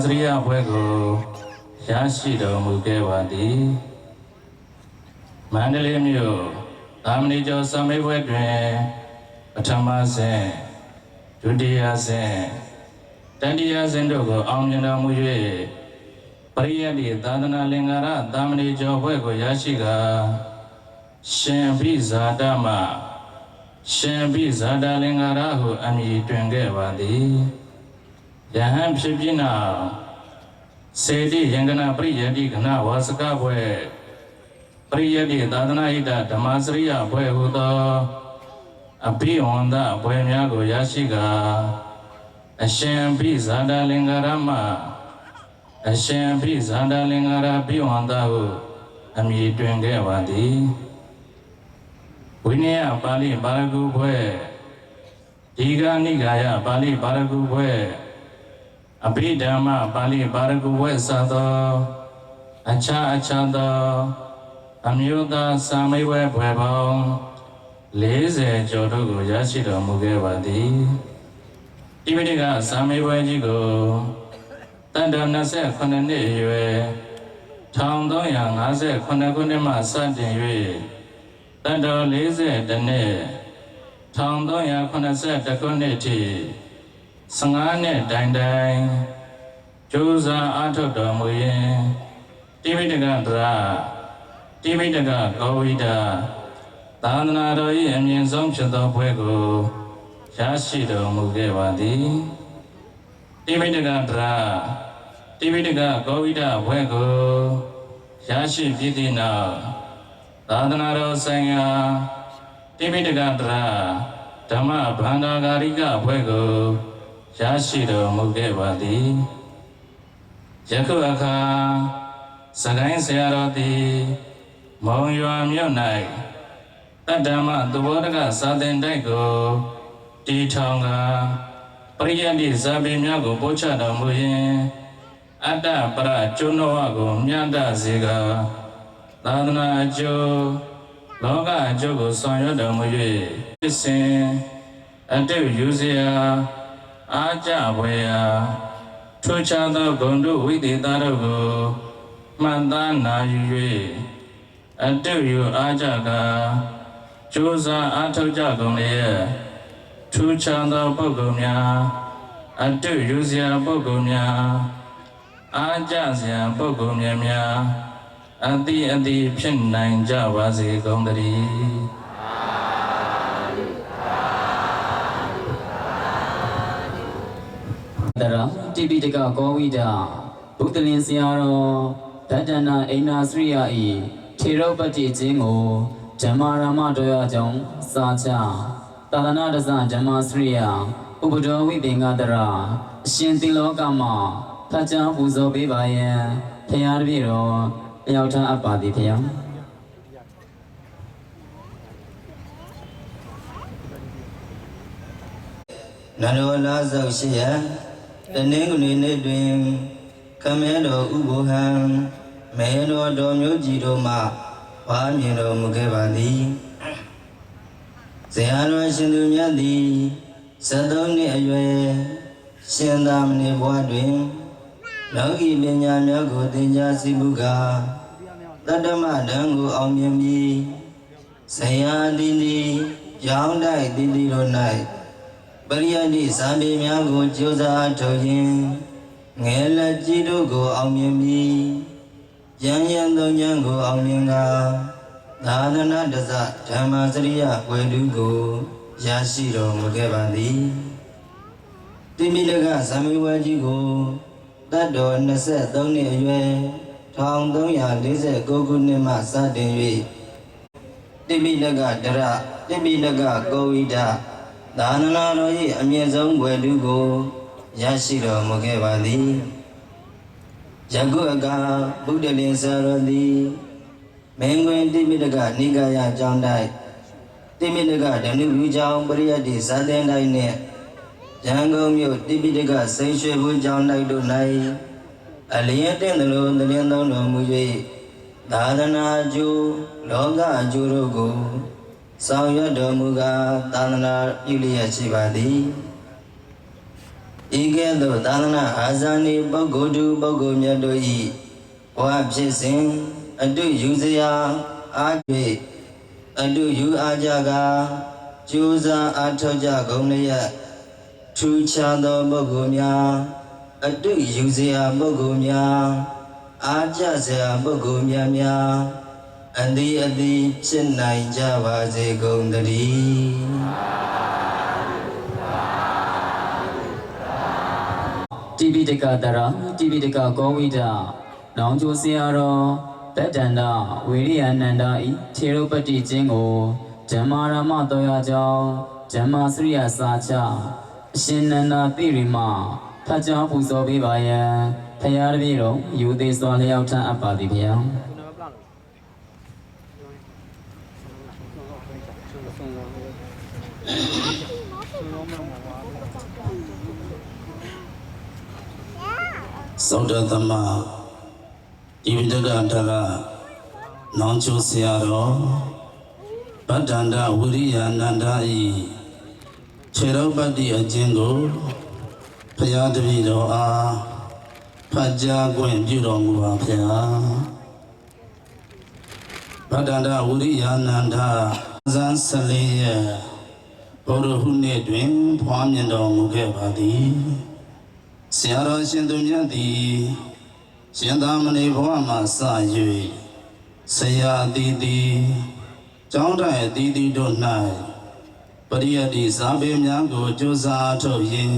စရိယဘွဲကိုရရှိတော်မူခဲ့ပါသည်မန္တလေးမြို့သာမဏေကျော်စမေဘွဲတွင်ပထမဆင့်ဒုတိယဆင့်တတိယဆင့်တို့ကိုအောင်မြင်တော်မူ၍ပရိယတ်တိသာသနာလင်္ကာရသာမဏေကျော်ဘွဲကိုရရှိကာရှင်ဘိဇာတမရှင်ဘိဇာတလင်္ကာရဟုအမည်တွင်ခဲ့ပါသည် ယဟန်ဖြစ်ပြီးနောက်စေတိယင်္ဂနာပရိယတိကနာဝါစကဘွဲပရိယတိသာသနာဟိတဓမ္မစရိယဘွဲဟုသောအဘိဝန္ဒဘွဲများကိုရရှိကာအရှင်ဘိဇာတာလင်္ကာရမအရှင်ဘိဇာတာလင်္ကာရဘိဝန္ဒဟုအမည်တွင်ခဲ့ပါသည်ဝိနည်းပါဠိပါရဂုဘွဲဒီကနိဂါယပါဠိပါရဂုဘွဲ အဘိဓမ္မပါဠိပါရဂုဝဲသာသောအခြားအခြားသောအမျိုးသားစာမေးပွဲဘွယ်ပေါင်း40ကျော်တို့ကိုရရှိတော်မူခဲ့ပါသည်ဒီမိနစ်ကစာမေးပွဲကြီးကိုတန်တော်29နှစ်အရွယ်1358ခုနှစ်မှစတင်၍တန်တော်40တနှစ်1382ခုနှစ်ထိ 15နှစ်တိုင်တိုင်ကြိုးစားအားထုတ်တော်မူရင်တိမိတကသရတိမိတကဂောဝိဒသာသနာတော်၏အမြင့်ဆုံးဖြစ်သောဘွဲကိုရရှိတော်မူခဲ့ပါသည်တိမိတကသရတိမိတကဂောဝိဒဘွဲကိုရရှိပြီးသည့်နောက်သာသနာတော်ဆိုင်ရာတိမိတကသရဓမ္မဗန္ဓာဂာရိကဘွဲကို ရရှိတော်မူခဲ့ပါသည်ယခုအခါစကိုင်းဆရာတော်သည်မုံရွာမြို့၌တတ္တမသဘောတကစာသင်တိုက်ကိုတီထောင်ကပရိယတ်တိဇာပေများကိုပို့ချတော်မူရင်အတ္တပရကျွန်းတော်ကိုမြတ်တစေကသာသနာအကျိုးလောကအကျိုးကိုဆောင်ရွက်တော်မူ၍ဖြစ်စဉ်အတိတ်ယူစရာ အာကြဘွေယာထိုချသောဂုံတို့ဝိသေသတို့ကိုမှန်သားနာယူ၍အတုယူအာကြကကြိုးစားအားထုတ်ကြကုန်လေထူးခြားသောပုဂ္ဂိုလ်များအတုယူစရာပုဂ္ဂိုလ်များအာကြစရာပုဂ္ဂိုလ်များများအတိအတိဖြစ်နိုင်ကြပါစေကုန်သတည်း တိပိတကကောဝိဒဘုဒ္ဓလင်ဆရာတော်ဒတ္တနာအိနာစရိယာဤထေရပတ္တိခြင်းကိုဓမ္မာရမတော်ရကြောင့်စာချသာသနာတဇဓမ္မစရိယာဥပဒောဝိသင်္ဂတရာအရှင်သင်လောကမှာထကြပူဇော်ပေးပါယံဖရာတပည့်တော်အရောက်ထအပ်ပါသည်ဖရာနန္ဒဝလာဆောက်ရှိရန် တနင်္ဂနွေနေ့တွင်ခမဲတော်ဥဘောဟံမေတော်တော်မျိုးကြီးတို့မှဝါမြင်တော်မူခဲ့ပါသည်ဇေယျတော်ရှင်သူမြတ်သည်73နှစ်အရွယ်ရှင်သာမဏေဘဝတွင်လောကီပညာများကိုသင်ကြားစီမှုကတတ္တမဓံကိုအောင်မြင်ပြီးဇေယျတိတိရောင်းတိုက်တိတိတို့၌ ပရိယတိဇာပေများကိုကြိုးစားထုတ်ရင်ငယ်လက်ကြီးတို့ကိုအောင်မြင်ပြီးယံယံသုံးဉဏ်ကိုအောင်မြင်ကသာသနာတဇဓမ္မစရိယဝေတုကိုရရှိတော်မူခဲ့ပါသည်တိမိလကဇာမေဝကြီးကိုတတ်တော်23နှစ်အရွယ်1349ခုနှစ်မှစတင်၍တိပိလကဒရတိပိလကကောဝိဒ သာသနာတော်၏အမြင့်ဆုံးဘွယ်လူကိုရရှိတော်မူခဲ့ပါသည်ယခုအခါဗုဒ္ဓလင်ဆရာတော်သည်မင်းကွင်တိပိလကနိကာယကျောင်းတိုက်တိပိလကဓနုယူကျောင်းပရိယတ်တိဇာတင်တိုက်နှင့်ရန်ကုန်မြို့တိပိလကစိန်ရွှေဘူးကျောင်းတိုက်တို့၌အလျင်တဲ့သလိုသလင်းသုံးတော်မူ၍သာသနာအကျိုးလောကအကျိုးတို့ကို ဆောင်ရွက်တော်မူကားသာသနာပြုလျက်ရှိပါသည်ဤကဲ့သို့သာသနာအာဇာနည်ပုဂ္ဂိုလ်သူပုဂ္ဂိုလ်မြတ်တို့၏ဘဝဖြစ်စဉ်အတုယူစရာအားဖြင့်အတုယူအားကြကကြိုးစားအားထုတ်ကြကုန်လျက်ထူးခြားသောပုဂ္ဂိုလ်များအတုယူစရာပုဂ္ဂိုလ်များအားကြစရာပုဂ္ဂိုလ်များများ အတိအတိဖြစ်နိုင်ကြပါစေကုန်သတည်းတိပိတကတရတိပိတကကောဝိဒနောင်ကျိုဆရာတော်တတ္တန္တဝိရိယနန္ဒာဤထေရုပတ္တိကျင်းကိုဓမ္မာရမတော်ရကြောင်းဓမ္မာစရိယစာချအရှင်နန္ဒာတိရိမဖတ်ကြားပူဇော်ပေးပါယံဖရာတပည့်တော်ယူသေးစွာလျောက်ထအပ်ပါသည်ဗျာ သောတသမဒီဝိတကတရနောင်ချိုဆရာတော်ဗတ္တန္တဝိရိယနန္ဒာဤခြေတော်ပတ္တိအကျဉ်းကိုဘုရားတပည့်တော်အားဖတ်ကြားခွင့်ပြုတော်မူပါဗျာဗတ္တန္တဝိရိယနန္ဒာဇန်ဆလေးရဲ့ဘုရဟုနေ့တွင်ဖွားမြင်တော်မူခဲ့ပါသည် ဆရာတော်ရှင်သူမြတ်သည်ရှင်သာမဏေဘဝမှာစ၍ဆရာအတီးတီကျောင်းတိုင်အတီးတီတို့၌ပရိယတ္တိစာပေများကိုကြိုးစားထုတ်ရင်း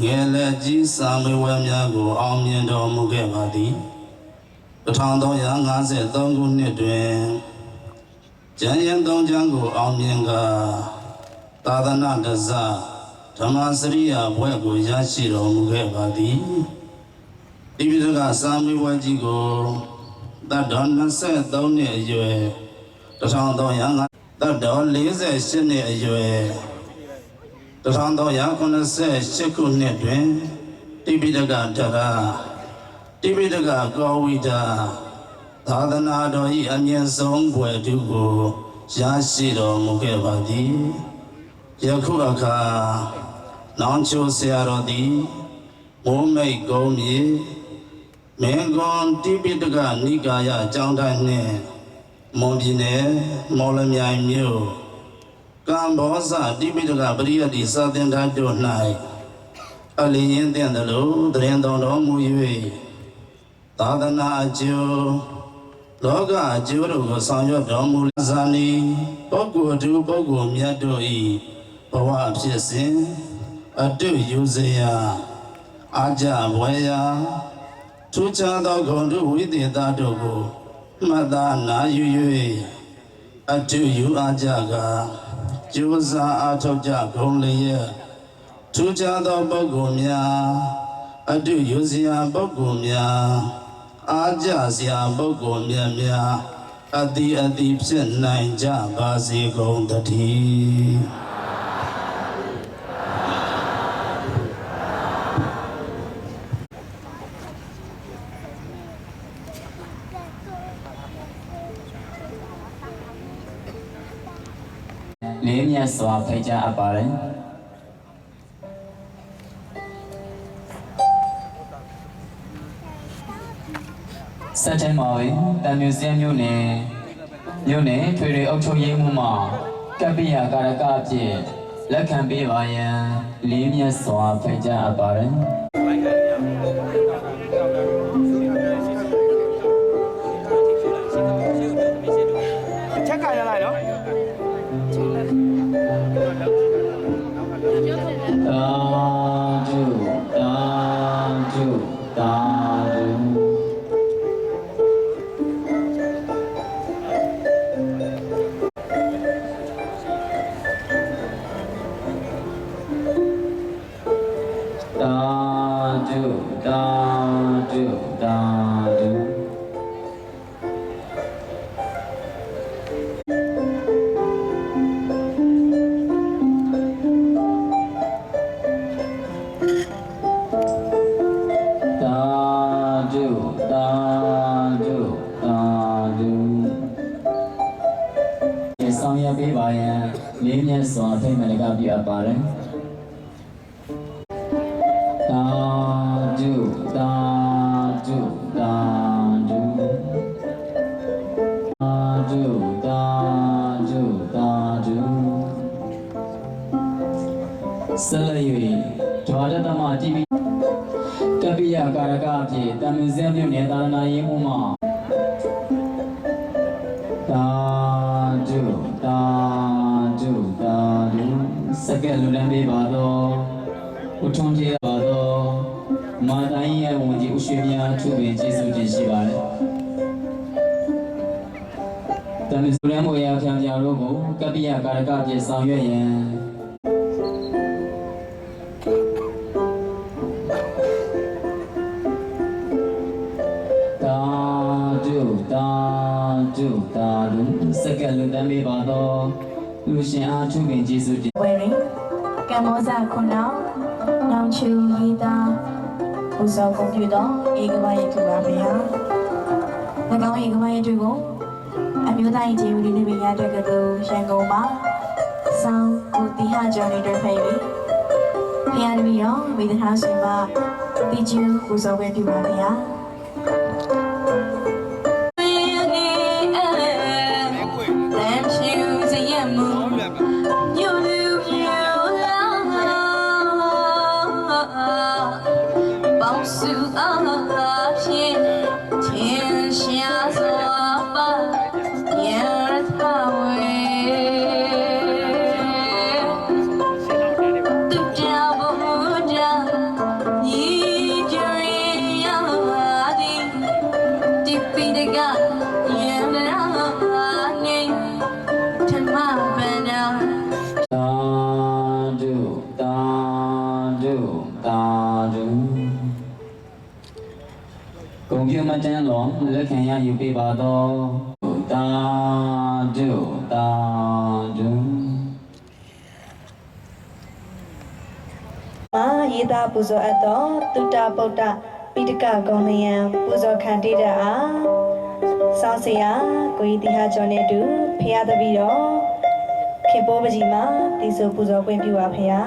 ငယ်လက်ကြီးစာမေဝဲများကို အောင်မြင်တော်မူခဲ့ပါသည်1353ခုနှစ်တွင်ကျမ်းရင်သုံးချမ်းကို အောင်မြင်ကသာသနာတဇ ဓမ္မစရိယာဘွဲ့ကိုရရှိတော်မူခဲ့ပါသည်ဒီပြကစာမေဝကြီးကိုတတ်တော်23နှစ်အရွယ်1300တတ်တော်48နှစ်အရွယ်1388ခုနှစ်တွင်တိပိဋကတရတိပိဋကကောဝိဒသာသနာတော်၏အမြင့်ဆုံးဘွယ်တုကိုရရှိတော်မူခဲ့ပါသည် ယခုအခါနောင်ချိုဆရာတော်သည်မိုးမိတ်ကုန်းမြေမင်းကွန်တိပိတကနိကာယအကြောင်းတိုင်းနှင့်မွန်ပြည်နယ်မော်လမြိုင်မြို့ကံဘောဇတိပိတကပရိယတ္တိစာသင်္ဍတို့၌အလင်းရင်တဲ့သလိုတရင်တော်တော်မူ၍သာသနာအကျိုးလောကအကျိုးတို့ကိုဆောင်ရွက်တော်မူဇာနီပုဂ္ဂိုလ်သူပုဂ္ဂိုလ်မြတ်တို့၏ ဘဝဖြစ်စဉ်အတုယူစရာအာကြဘွယ်ရာထူးခြားသောဂုဏ်တို့ဝိသေသတို့ကိုမှတ်သားနာယူ၍အတုယူအားကြကကြိုးစားအားထုတ်ကြကုန်လျက်ထူးခြားသောပုဂ္ဂိုလ်များအတုယူစရာပုဂ္ဂိုလ်များအားကြစရာပုဂ္ဂိုလ်များများအတိအတိဖြစ်နိုင်ကြပါစေကုန်သတည်း လေးမြတ်စွာဖိတ်ကြားအပ်ပါတယ်စက်တင်ဘာဝေတန်မြူစင်းမြို့နယ်မြို့နယ်ထွေထွေအုပ်ချုပ်ရေးမှုမှကပ္ပိယကာရကအဖြစ်လက်ခံပေးပါရန်လေးမြတ်စွာဖိတ်ကြားအပ်ပါတယ် ကိုကပိယကာရကအဖြစ်ဆောင်ရွက်ရန်တာဒုတာဒုတာဒုစကလုံတမ်းပေးပါတော့လူရှင်အားထုခင်ကျေးဇူးတင်ဝယ်ရင်ကမ္ဘောဇခုနောင်နောင်ချူရေးတာပူဇော်ကုန်ပြုသောဧကမယေထုပါဗျာ၎င်းဧကမယေထုကိုအ မျိုးသားရေးခြေဦးလေးတွေရတဲ့ကတူရန်ကုန်မှာဆောင်းကိုတိဟကျော်နေတဲ့ဖိပြီးဖျားတပြီးတော့ဝိသထားရှင်မှာတိကျူပူဇော်ပွဲပြုပါဗျာ ဂုံပြမတန်းလောလက်ခံရယူပေးပါတော့တာဒုတာဒုမာရေးသားပူဇော်အပ်သောတုတ္တပုဒ္ဒပိဋကဂုံလယံပူဇော်ခံတိတအားစောင်းစရာကိုကြီးတိဟာကျော်နဲ့အတူဖရာတပည့်တော်ခေပိုးပကြီးမှာတိဆိုပူဇော်ခွင့်ပြုပါဖရာ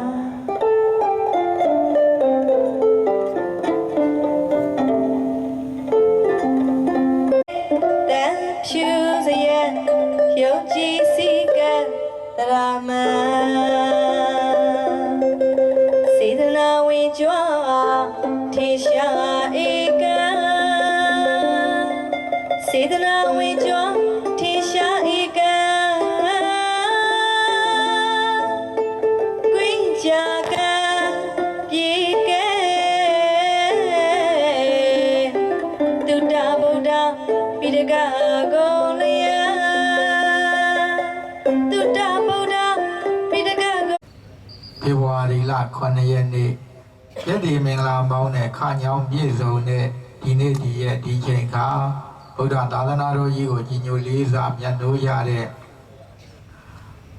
ကြွထေရှာဧကံစေတနာဝင်ကြွထေရှာဧကံကွင်းကြကံပြေကဲတုတ္တဗုဒ္ဓပိဋကဂုံလယတုတ္တဗုဒ္ဓပိဋကဂုံဖေဖော်ဝါရီလ9ရက်နေ့ ရည်တည်မင်္ဂလာပေါင်းနဲ့ခညောင်းပြည့်စုံတဲ့ဒီနေ့ဒီရက်ဒီချိန်ခါဗုဒ္ဓသာသနာတော်ကြီးကိုကြီးညိုလေးစားမြတ်နိုးရတဲ့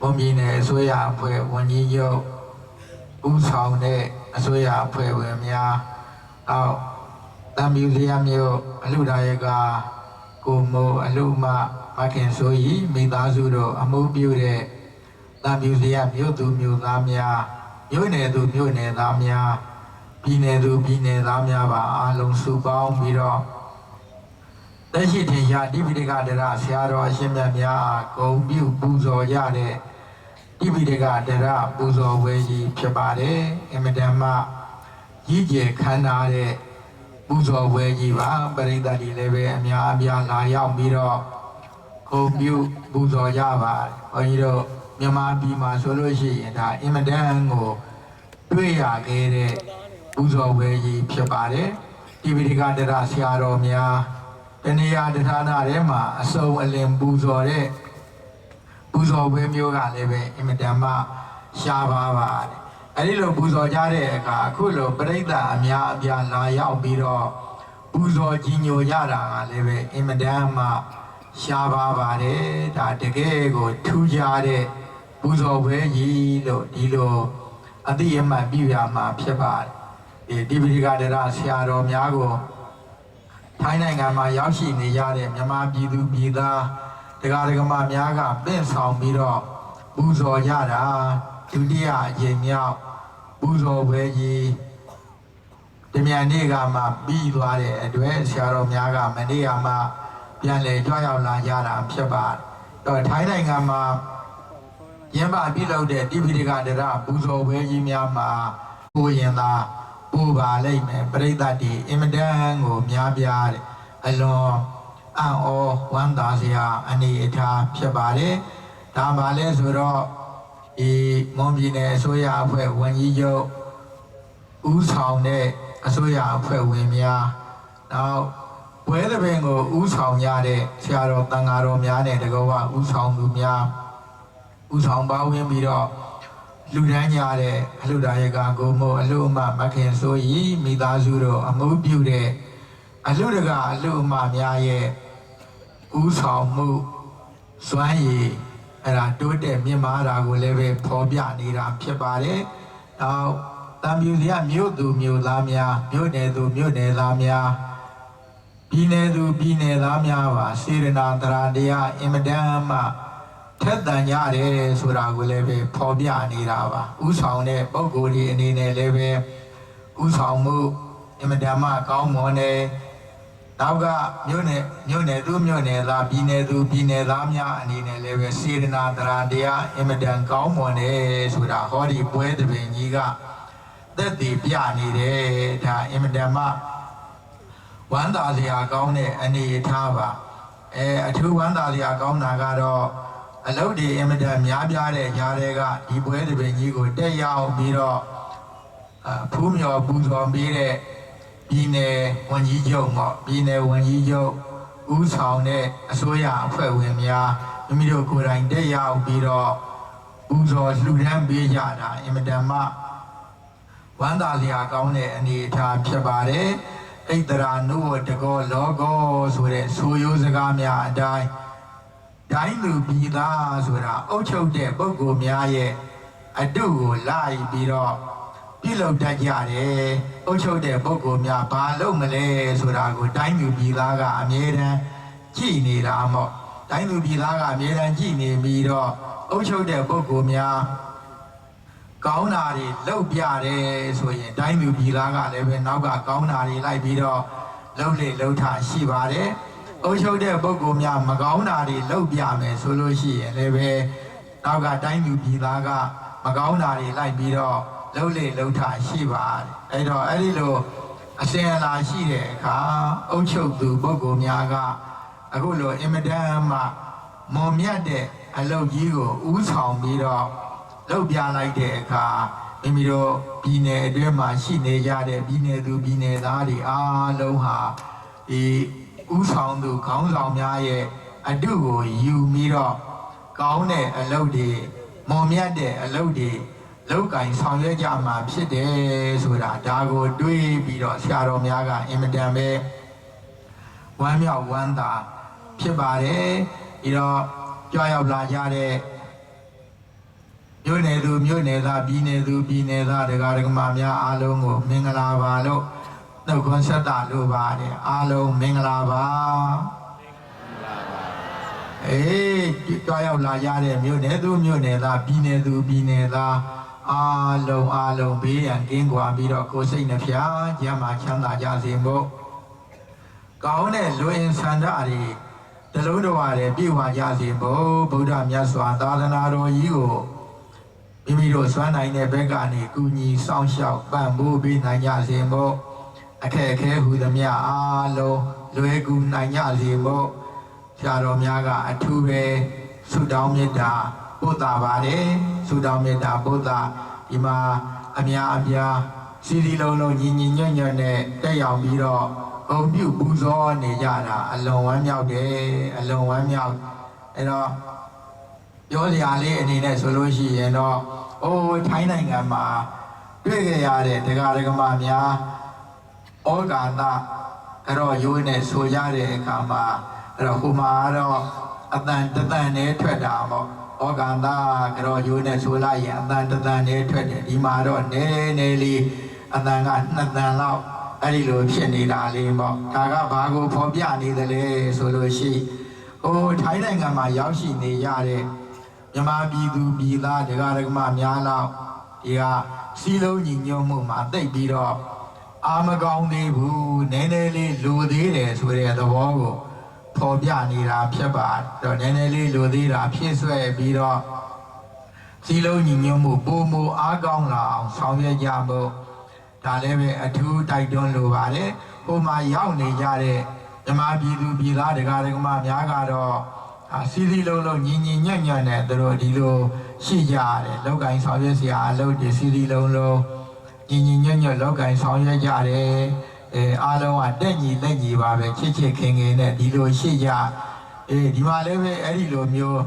ဘုံပြည်နယ်အစိုးရအဖွဲ့ဝန်ကြီးချုပ်ဦးဆောင်တဲ့အစိုးရအဖွဲ့ဝင်များနောက်တံမြူစရမြို့အလူဒါယကကိုမိုးအလူမမခင်ဆိုဤမိသားစုတို့အမှုပြုတဲ့တံပြူစရမြို့သူမြို့သားများမြို့နယ်သူမြို့နယ်သားများ ပြည်နယ်သူပြည်နယ်သားများပါအားလုံးစုပေါင်းပြီးတော့တက်ရှိထင်ရှားတိပိဋကဒရဆရာတော်အရှင်မြတ်များအားဂုံပြုပူဇော်ရတဲ့တိပိဋကဒရပူဇော်ဝဲကြီးဖြစ်ပါတယ်အင်မတန်မှကြီးကျယ်ခမ်းနားတဲ့ပူဇော်ဝဲကြီးပါပရိသတ်တွေလည်းပဲအများအပြားလာရောက်ပြီးတော့ဂုံပြုပူဇော်ကြပါတယ်။ဘုန်းကြီးတို့မြန်မာပြည်မှာဆိုလို့ရှိရင်ဒါအင်မတန်ကိုတွေ့ရခဲ့တဲ့ ပူဇော်ဝဲကြီးဖြစ်ပါတယ်။ဒီပိဋကတရဆရာတော်များတဏှာတဌာနထဲမှာအစုံအလင်ပူဇော်တဲ့ပူဇော်ဝဲမျိုးကလည်းပဲအင်မတန်မှရှားပါပါတယ်။အဲဒီလိုပူဇော်ကြတဲ့အခါအခုလိုပြိဿအများအပြားလာရောက်ပြီးတော့ပူဇော်ကြီးညိုကြတာကလည်းပဲအင်မတန်မှရှားပါပါတယ်ဒါတကယ်ကိုထူးခြားတဲ့ပူဇော်ပွဲကြီးလို့ဒီလိုအတိအမှတ်ပြုရမှာဖြစ်ပါတယ် ဒီဒီပရိကဒရဆရာတော်များကိုထိုင်းနိုင်ငံမှာရောက်ရှိနေရတဲ့မြန်မာပြည်သူပြည်သားတရားဒဂမများကပင့်ဆောင်ပြီးတော့ပူဇော်ကြတာဒုတိယအကြိမ်မြောက်ပူဇော်ပွဲကြီးဒီမြန်နေ့ကမှပြီးသွားတဲ့အတွက်ဆရာတော်များကမနေ့ကမှပြန်လည်ကြွရောက်လာကြတာဖြစ်ပါတယ်။တော့ထိုင်းနိုင်ငံမှာရင်းပပြုလုပ်တဲ့တိပိဋကဒရပူဇော်ပွဲကြီးများမှာကိုရင်သာ ပူပါလိမ့်မယ်ပြိဿတ်ဒီအင်မတန်ကိုများပြားတယ်အလွန်အံ့ဩဝမ်းသာစရာအနေအထားဖြစ်ပါတယ်ဒါမှလည်းဆိုတော့ဒီမွန်ပြည်နယ်အစိုးရအဖွဲ့ဝန်ကြီးချုပ်ဦးဆောင်တဲ့အစိုးရအဖွဲ့ဝင်များနောက်ဝဲသဘင်ကိုဦးဆောင်ကြတဲ့ဆရာတော်တန်ဃာတော်များနဲ့တကောကဦးဆောင်သူများဦးဆောင်ပါဝင်ပြီးတော့ လူဒန်းကြတဲ့အလှူဒါယကကိုမို့အလှူအမမခင်ဆိုရီမိသားစုတို့အမှုပြုတဲ့အလှူတကအလှူအမများရဲ့ဦးဆောင်မှုစွမ်းရည်အဲ့ဒါတိုးတက်မြင့်မားတာကိုလည်းပဲဖော်ပြနေတာဖြစ်ပါတယ်။နောက်တံပြူစရမြို့သူမြို့သားများမြို့နယ်သူမြို့နယ်သားများပြည်နယ်သူပြည်နယ်သားများပါစေရနာတရာတရားအင်မတန်မှ ထက်တန်ကြတယ်ဆိုတာကိုလည်းပဲဖော်ပြနေတာပါ။ဥဆောင်တဲ့ပုံကိုယ်ဒီအနေနဲ့လည်းပဲဥဆောင်မှုအင်မတန်မှကောင်းမွန်တယ်။နောက်ကမြို့နယ်မြို့နယ်သူမြို့နယ်သားပြည်နယ်သူပြည်နယ်သားများအနေနဲ့လည်းပဲစေရနာတရာတရားအင်မတန်ကောင်းမွန်တယ်ဆိုတာဟောဒီပွဲတပင်ကြီးကသက်တည်ပြနေတယ်ဒါအင်မတန်မှဝမ်းသာစရာကောင်းတဲ့အနေအထားပါအဲအထူးဝမ်းသာစရာကောင်းတာကတော့ အလုပ်တွေအင်မတန်များပြားတဲ့ຢာတွေကဒီပွဲတပင်ကြီးကိုတက်ရောက်ပြီးတော့အဖူးမြော်ပူဇော်ပေးတဲ့ပြည်နယ်ဝန်ကြီးချုပ်ပေါ့ပြည်နယ်ဝန်ကြီးချုပ်ဦးဆောင်တဲ့အစိုးရအဖွဲ့ဝင်များမိမိတို့ကိုယ်တိုင်တက်ရောက်ပြီးတော့ဦးဇော်လှူဒန်းပေးကြတာအင်မတန်မှဝမ်းသာစရာကောင်းတဲ့အနေအထားဖြစ်ပါတယ်ဣတရာနုဝတကောလောကောဆိုတဲ့ဆိုရိုးစကားများအတိုင်း တိုင်းလူပြည်သားဆိုတာအုပ်ချုပ်တဲ့ပုဂ္ဂိုလ်များရဲ့အတုကိုလိုက်ပြီးတော့ပြုလုပ်တတ်ကြတယ်။အုပ်ချုပ်တဲ့ပုဂ္ဂိုလ်များဘာလုပ်မလဲဆိုတာကိုတိုင်းသူပြည်သားကအမြဲတမ်းကြည်နေတာမို့တိုင်းသူပြည်သားကအမြဲတမ်းကြည်နေပြီးတော့အုပ်ချုပ်တဲ့ပုဂ္ဂိုလ်များကောင်းတာတွေလုပ်ပြတယ်ဆိုရင်တိုင်းသူပြည်သားကလည်းပဲနောက်ကကောင်းတာတွေလိုက်ပြီးတော့လုပ်လေလုပ်ထရှိပါတယ်။ အုပ်ချုပ်တဲ့ပုဂ္ဂိုလ်များမကောင်းတာတွေလုပ်ပြမယ်ဆိုလို့ရှိရင်လည်းပဲနောက်ကတိုင်းသူပြည်သားကမကောင်းတာတွေလိုက်ပြီးတော့လှုပ်လေလှုပ်တာရှိပါတယ်အဲ့တော့အဲ့ဒီလိုအစဉ်အလာရှိတဲ့အခါအုပ်ချုပ်သူပုဂ္ဂိုလ်များကအခုလိုအင်မတန်မှမွန်မြတ်တဲ့အလုပ်ကြီးကိုဥဆောင်ပြီးတော့လုပ်ပြလိုက်တဲ့အခါမိမိတို့ပြည်နယ်အတွင်းမှာရှိနေကြတဲ့ပြည်နယ်သူပြည်နယ်သားတွေအားလုံးဟာဒီ ဥဆောင်သူခေါင်းဆောင်များရဲ့အတုကိုယူပြီးတော့ကောင်းတဲ့အလုပ်တွေမွန်မြတ်တဲ့အလုပ်တွေလောက်ကင်ဆောင်ရွက်ကြမှာဖြစ်တယ်ဆိုတာဒါကိုတွေးပြီးတော့ဆရာတော်များကအင်မတန်ပဲဝမ်းမြောက်ဝမ်းသာဖြစ်ပါတယ်ပြီးတော့ကြွရောက်လာကြတဲ့မြို့နယ်သူမြို့နယ်သားပြည်နယ်သူပြည်နယ်သားဒကာဒကမများအားလုံးကိုမင်္ဂလာပါလို့ နှုတ်ခွန်းဆက်တာလို့ပါတယ်အားလုံးမင်္ဂလာပါအေးကြွရောက်လာကြတဲ့မြို့နယ်သူမြို့နယ်သားပြည်နယ်သူပြည်နယ်သားအားလုံးအားလုံးဘေးရန်ကင်းကွာပြီးတော့ကိုယ်စိတ်နှဖျားကျမ်းမာချမ်းသာကြစေဖို့ကောင်းတဲ့လူအင်ဆန္ဒတွေတလုံးတော်ရတယ်ပြည့်ဝကြစေဖို့ဗုဒ္ဓမြတ်စွာသာသနာတော်ကြီးကိုမိမိတို့စွမ်းနိုင်တဲ့ဘက်ကနေကုညီစောင့်ရှောက်ပံ့ပိုးပေးနိုင်ကြစေဖို့ အခက်အခဲဟူသမျှအားလုံးလွယ်ကူနိုင်ကြစေဖို့ဆရာတော်များကအထူးပဲဆုတောင်းမေတ္တာပို့တာပါတယ်ဆုတောင်းမေတ္တာပို့တာဒီမှာအများအပြားစီစီလုံးလုံးညီညီညွတ်ညွတ်နဲ့တက်ရောက်ပြီးတော့အုံပြုပူဇော်နေကြတာအလွန်ဝမ်းမြောက်တယ်အလွန်ဝမ်းမြောက်အဲ့တော့ပြောစရာလေးအနေနဲ့ဆိုလို့ရှိရင်တော့အိုးထိုင်းနိုင်ငံမှာတွေ့ကြရတဲ့ဒကာဒကမများ ဩကာသအဲ့တော့ရိုးနဲ့ဆိုကြတဲ့အခါမှာအဲ့တော့ဟိုမှာတော့အတန်တတန်နဲ့ထွက်တာပေါ့ဩကာသကတော့ရိုးနဲ့ဆိုလိုက်ရင်အတန်တတန်နဲ့ထွက်တယ်ဒီမှာတော့နည်းနည်းလေးအတန်ကနှစ်တန်လောက်အဲ့ဒီလိုဖြစ်နေတာလေးပေါ့ဒါကဘာကိုဖော်ပြနေသလဲဆိုလို့ရှိဟိုထိုင်းနိုင်ငံမှာရောက်ရှိနေရတဲ့မြန်မာပြည်သူပြည်သားဒကာဒကမများလောက်ဒီကစီလုံးညီညွတ်မှုမှာတိတ်ပြီးတော့ အာမကောင်းသေးဘူးနည်းနည်းလေးလိုသေးတယ်ဆိုတဲ့သဘောကိုဖော်ပြနေတာဖြစ်ပါတယ်တော့နည်းနည်းလေးလိုသေးတာဖြစ်ဆွဲပြီးတော့စီလုံးညီညွတ်မှုပုံမူအားကောင်းလာအောင်ဆောင်ရွက်ကြဖို့ဒါလည်းပဲအထူးတိုက်တွန်းလိုပါတယ်ဟိုမှာရောက်နေကြတဲ့မြမပြည်သူပြည်သားတရားဓမ္မများကတော့အာစီစီလုံးလုံးညီညီညံ့ညံ့နဲ့သူတို့ဒီလိုရှိကြရတယ်လောက်ကင်ဆောင်ရွက်စရာအလုပ်တွေစီစီလုံးလုံး ညီညီညွတ်ညွတ်လောက်ကင်ဆောင်ရွက်ကြတယ်အဲအားလုံးကတက်ညီလက်ညီပါပဲချစ်ချစ်ခင်ခင်နဲ့ဒီလိုရှိကြအေးဒီမှာလည်းပဲအဲ့ဒီလိုမျိုး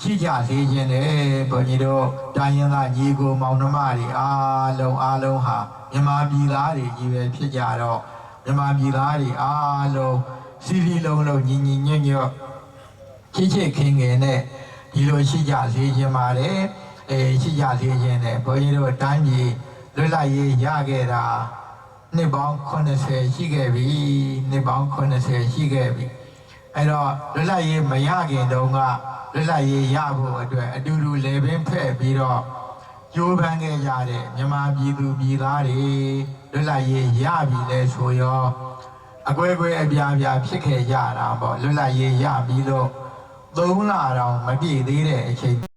ရှိကြစေခြင်းနဲ့ဘုန်းကြီးတို့တိုင်းရင်းသားညီကိုမောင်နှမတွေအားလုံးအားလုံးဟာမြမပြည်သားတွေကြီးပဲဖြစ်ကြတော့မြမပြည်သားတွေအားလုံးစီစီလုံးလုံးညီညီညွတ်ညွတ်ချစ်ချစ်ခင်ခင်နဲ့ဒီလိုရှိကြစေခြင်းပါတယ်အဲရှိကြစေခြင်းနဲ့ဘုန်းကြီးတို့တိုင်းပြည် လွတ်လပ်ရေးရခဲ့တာနှစ်ပေါင်း80ရှိခဲ့ပြီနှစ်ပေါင်း80ရှိခဲ့ပြီအဲ့တော့လွတ်လပ်ရေးမရခင်တုန်းကလွတ်လပ်ရေးရဖို့အတွက်အတူတူလေပင်ဖဲ့ပြီးတော့ကြိုးပမ်းခဲ့ကြတဲ့မြန်မာပြည်သူပြည်သားတွေလွတ်လပ်ရေးရပြီလဲဆိုရောအကွဲကွဲအပြားပြားဖြစ်ခဲ့ကြတာပေါ့လွတ်လပ်ရေးရပြီးတော့သုံးလတောင်မပြည့်သေးတဲ့အချိန်